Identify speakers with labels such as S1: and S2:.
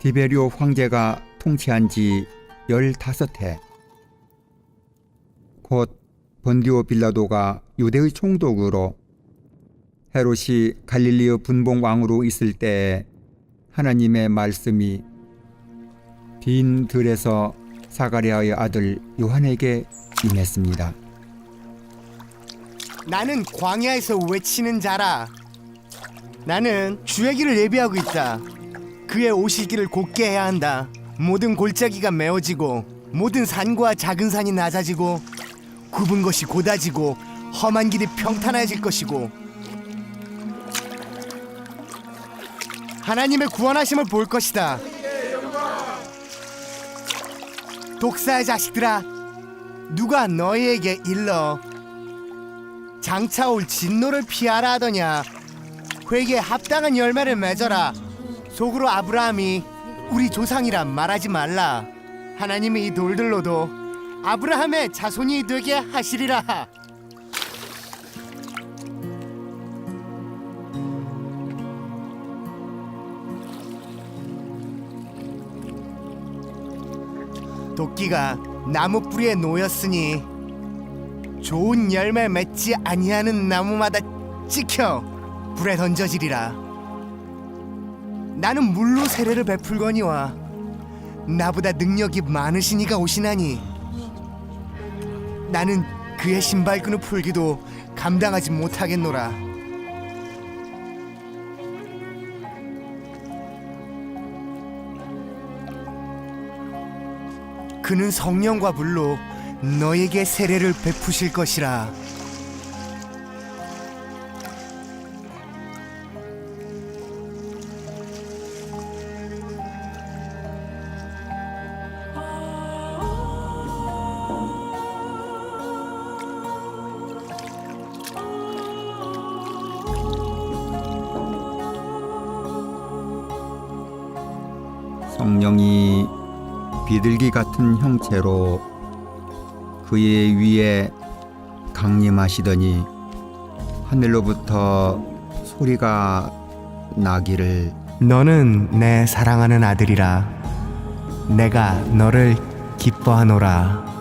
S1: 디베리오 황제가 통치한 지 15해. 곧 본디오 빌라도가 유대의 총독으로 헤롯이 갈릴리의 분봉 왕으로 있을 때에 하나님의 말씀이 빈 들에서 사가랴의 아들 요한에게 임했습니다.
S2: 나는 광야에서 외치는 자라. 나는 주의 길을 예비하고 있다. 그의 길을 곧게 해야 한다. 모든 골짜기가 메워지고 모든 산과 작은 산이 낮아지고 굽은 것이 곧아지고 험한 길이 평탄해질 것이고 하나님의 구원하심을 볼 것이다. 독사의 자식들아, 누가 너희에게 일러 장차 올 진노를 피하라 하더냐 회개에 합당한 열매를 맺어라 속으로 아브라함이 우리 조상이라 말하지 말라 하나님이 이 돌들로도 아브라함의 자손이 되게 하시리라 도끼가 나무 뿌리에 놓였으니 좋은 열매 맺지 아니하는 나무마다 찍혀 불에 던져지리라. 나는 물로 세례를 베풀거니와 나보다 능력이 많으신 이가 오시나니 나는 그의 신발끈을 풀기도 감당하지 못하겠노라. 그는 성령과 불로 너에게 세례를 베푸실 것이라.
S1: 성령이 비둘기 같은 형체로 그의 위에 강림하시더니 하늘로부터 소리가 나기를
S2: 너는 내 사랑하는 아들이라. 내가 너를 기뻐하노라.